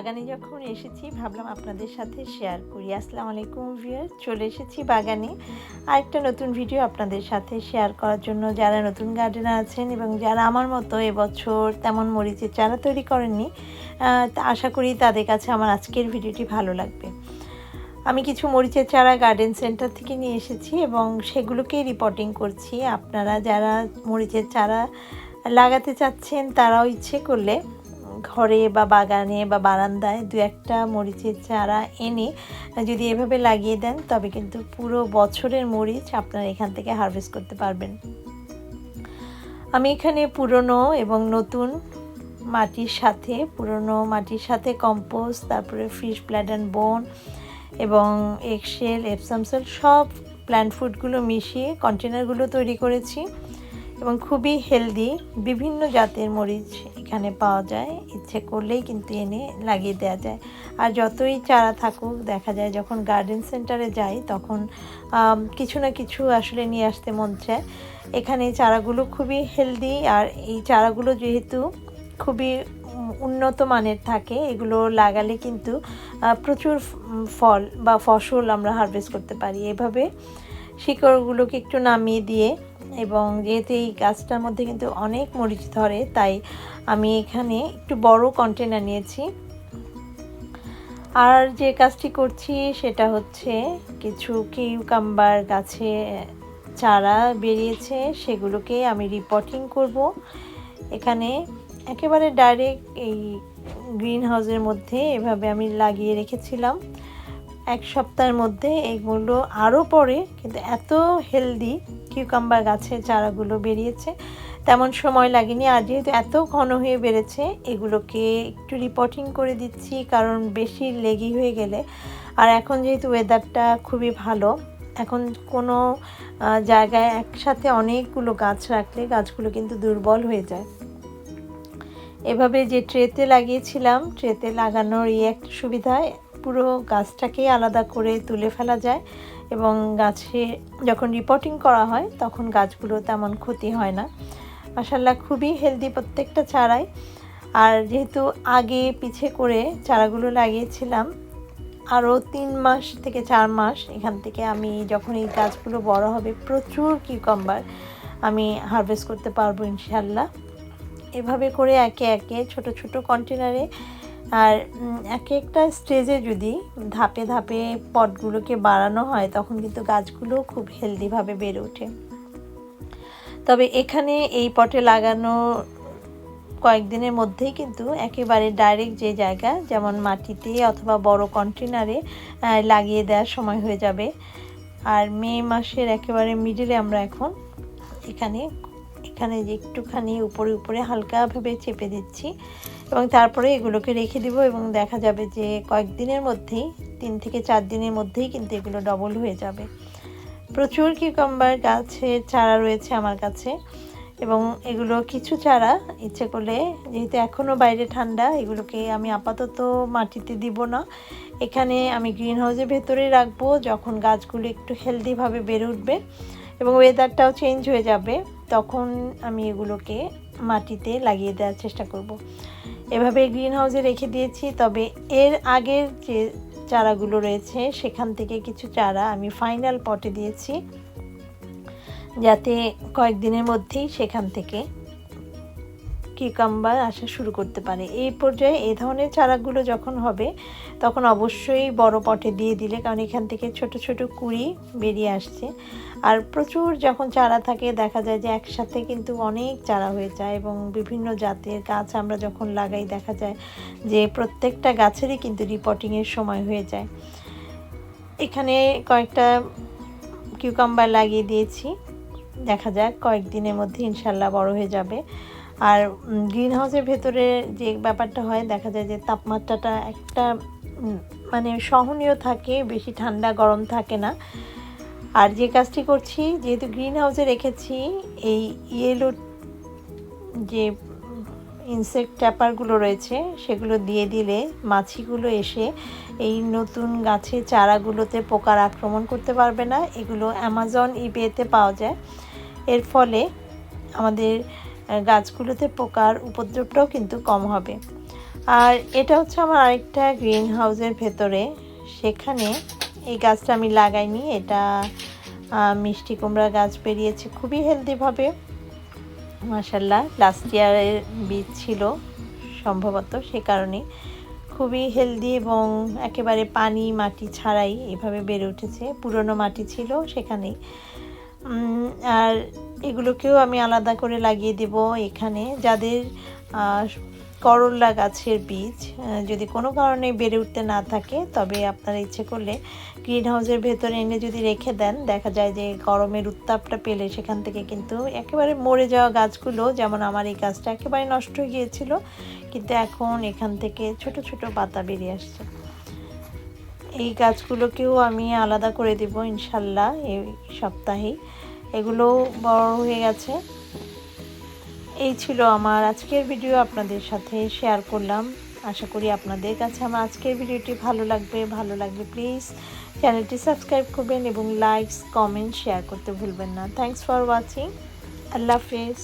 বাগানে যখন এসেছি, ভাবলাম আপনাদের সাথে শেয়ার করি। আসসালামু আলাইকুম ভিউয়ার চলে এসেছি বাগানে। আরেকটা নতুন ভিডিও আপনাদের সাথে শেয়ার করার জন্য। যারা নতুন গার্ডেনার আছেন এবং যারা আমার মতো এবছর তেমন মরিচের চারা তৈরি করেননি আশা করি তাদের কাছে আমার আজকের ভিডিওটি ভালো লাগবে। আমি কিছু মরিচের চারা গার্ডেন সেন্টার থেকে নিয়ে এসেছি এবং সেগুলোকেই রিপোর্টিং করছি। আপনারা যারা মরিচের চারা লাগাতে চাচ্ছেন, তারাও ইচ্ছে করলে ঘরে বা বাগানে বা বারান্দায় দু একটা মরিচের চারা এনে যদি এভাবে লাগিয়ে দেন, তবে কিন্তু পুরো বছরের মরিচ আপনারা এখান থেকে হারভেস্ট করতে পারবেন। আমি এখানে পুরনো এবং নতুন মাটির সাথে, পুরনো মাটির সাথে কম্পোস্ট তারপরে ফিশ প্ল্যান্ট অ্যান্ড বোন এবং এক্সেল এপসামসেল সব প্ল্যান্ট ফুডগুলো মিশিয়ে কন্টেনারগুলো তৈরি করেছি। এবং খুবই হেলদি বিভিন্ন জাতের মরিচ এখানে পাওয়া যায়। ইচ্ছে করলেই কিন্তু এনে লাগিয়ে দেওয়া যায়। আর যতই চারা থাকুক, দেখা যায় যখন গার্ডেন সেন্টারে যাই, তখন কিছু না কিছু আসলে নিয়ে আসতে মন চায়। এখানে চারাগুলো খুবই হেলদি আর এই চারাগুলো যেহেতু খুবই উন্নত মানের থাকে, এগুলো লাগালে কিন্তু প্রচুর ফল বা ফসল আমরা হারভেস্ট করতে পারি। এভাবে শিকড়গুলোকে একটু নামিয়ে দিয়ে এবং যেহেতু এই গাছটার মধ্যে কিন্তু অনেক মরিচ ধরে, তাই আমি এখানে একটু বড় কন্টেনার নিয়েছি। আর যে কাজটি করছি সেটা হচ্ছে কিছু কিউকাম্বার গাছে চারা বেরিয়েছে, সেগুলোকে আমি রিপোর্টিং করব। এখানে একেবারে ডাইরেক্ট এই গ্রিন হাউসের মধ্যে এভাবে আমি লাগিয়ে রেখেছিলাম। এক সপ্তাহের মধ্যে এগুলো আরও পরে কিন্তু এত হেলদি কিউকাম্বার গাছের চারাগুলো বেরিয়েছে। তেমন সময় লাগেনি, আর যেহেতু এত ঘন হয়ে বেড়েছে, এগুলোকে একটু রিপোর্টিং করে দিচ্ছি, কারণ বেশি লেগি হয়ে গেলে। আর এখন যেহেতু ওয়েদারটা খুবই ভালো, এখন কোনো জায়গায় একসাথে অনেকগুলো গাছ রাখলে গাছগুলো কিন্তু দুর্বল হয়ে যায়। এভাবে যে ট্রেতে লাগিয়েছিলাম ট্রেতে লাগানোর এই একটা সুবিধা পুরো গাছটাকেই আলাদা করে তুলে ফেলা যায় এবং গাছে যখন রিপোর্টিং করা হয়, তখন গাছগুলো তেমন ক্ষতি হয় না। মাসাল্লাহ খুবই হেলদি প্রত্যেকটা চারাই। আর যেহেতু আগে পিছে করে চারাগুলো লাগিয়েছিলাম, আরও তিন মাস থেকে চার মাস এখান থেকে আমি যখন এই গাছগুলো বড় হবে, প্রচুর কিউকাম্বার আমি হারভেস্ট করতে পারব ইনশাল্লাহ এভাবে করে একে একে ছোট ছোট কন্টেনারে আর এক একটা স্টেজে যদি ধাপে ধাপে পটগুলোকে বাড়ানো হয়, তখন কিন্তু গাছগুলো খুব হেলদিভাবে বেড়ে ওঠে। তবে এখানে এই পটে লাগানো কয়েকদিনের মধ্যেই কিন্তু একেবারে ডাইরেক্ট যে জায়গা, যেমন মাটিতে অথবা বড় কন্টেনারে লাগিয়ে দেওয়ার সময় হয়ে যাবে। আর মে মাসের একেবারে মিডিলে আমরা এখন এখানে এখানে যে একটুখানি উপরে উপরে হালকাভাবে চেপে দিচ্ছি। এবং তারপরে এগুলোকে রেখে দিব এবং দেখা যাবে যে কয়েকদিনের মধ্যেই, তিন থেকে চার দিনের মধ্যেই কিন্তু এগুলো ডবল হয়ে যাবে প্রচুর কিউকাম্বার গাছের চারা রয়েছে আমার কাছে এবং এগুলো কিছু চারা, ইচ্ছে করলে যেহেতু এখনও বাইরে ঠান্ডা, এগুলোকে আমি আপাতত মাটিতে দিব না এখানে আমি গ্রিন হাউসের ভেতরে রাখব যখন গাছগুলো একটু হেলদিভাবে বেড়ে উঠবে এবং ওয়েদারটাও চেঞ্জ হয়ে যাবে, তখন আমি এগুলোকে মাটিতে লাগিয়ে দেওয়ার চেষ্টা করব। এভাবে গ্রিন হাউসে রেখে দিয়েছি, তবে এর আগের যে চারাগুলো রয়েছে, সেখান থেকে কিছু চারা আমি ফাইনাল পটে দিয়েছি, যাতে কয়েকদিনের মধ্যেই সেখান থেকে কিউকাম্বার আসা শুরু করতে পারে। এই পর্যায়ে এই ধরনের চারাগুলো যখন হবে, তখন অবশ্যই বড় পটে দিয়ে দিলে, কারণ এখান থেকে ছোট ছোট কুড়ি বেরিয়ে আসছে। আর প্রচুর যখন চারা থাকে, দেখা যায় যে একসাথে কিন্তু অনেক চারা হয়ে যায় এবং বিভিন্ন জাতের গাছ আমরা যখন লাগাই, দেখা যায় যে প্রত্যেকটা গাছেরই কিন্তু রিপোর্টিংয়ের সময় হয়ে যায়। এখানে কয়েকটা কিউকাম্বার লাগিয়ে দিয়েছি। দেখা যাক, কয়েকদিনের মধ্যে ইনশাল্লাহ বড় হয়ে যাবে। আর গ্রিন হাউসের ভেতরে যে ব্যাপারটা হয়, দেখা যায় যে তাপমাত্রাটা একটা মানে সহনীয় থাকে, বেশি ঠান্ডা গরম থাকে না। আর যে কাজটি করছি, যেহেতু গ্রিন হাউসে রেখেছি, এই ইয়েলো যে, ইনসেক্ট ট্যাপারগুলো রয়েছে, সেগুলো দিয়ে দিলে মাছিগুলো এসে এই নতুন গাছে চারাগুলোতে পোকার আক্রমণ করতে পারবে না। এগুলো অ্যামাজন, ইবেতে পাওয়া যায়। এর ফলে আমাদের গাছগুলোতে পোকার উপদ্রবটাও কিন্তু কম হবে। আর এটা হচ্ছে আমার আরেকটা গ্রিন হাউসের ভেতরে। সেখানে এই গাছটা আমি লাগাইনি। এটা মিষ্টি কুমড়া গাছ বেরিয়েছে খুবই হেলদিভাবে। মাসাল্লাহ লাস্ট ইয়ারের বীজ ছিল সম্ভবত সে কারণে। খুবই হেলদি এবং একেবারে পানি, মাটি ছাড়াই এভাবে বেড়ে উঠেছে। পুরনো মাটি ছিল সেখানেই। আর এগুলোকেও আমি আলাদা করে লাগিয়ে দেব এখানে। যাদের আহ, করল্লা গাছের বীজ যদি কোনো কারণে বেড়ে উঠতে না থাকে তবে আপনারা ইচ্ছে করলে গ্রিন হাউসের ভেতরে এনে যদি রেখে দেন দেখা যায় যে গরমের উত্তাপটা পেলে সেখান থেকে কিন্তু একেবারে মরে যাওয়া গাছগুলো যেমন আমার এই গাছটা একেবারে নষ্ট হয়ে গিয়েছিল কিন্তু এখন এখান থেকে ছোট ছোট পাতা বেরিয়ে আসছে। এই গাছগুলোকেও আমি আলাদা করে দেব ইনশাল্লাহ এই সপ্তাহেই। এগুলো বড় হয়ে গেছে। এই ছিল আমার আজকের ভিডিও আপনাদের সাথে শেয়ার করলাম। আশা করি আপনাদের কাছে আমার আজকের ভিডিওটি ভালো লাগবে। ভালো লাগবে প্লিজ চ্যানেলটি সাবস্ক্রাইব করবেন এবং লাইকস কমেন্ট শেয়ার করতে ভুলবেন না। থ্যাংকস ফর ওয়াচিং আল্লাহ হাফেজ।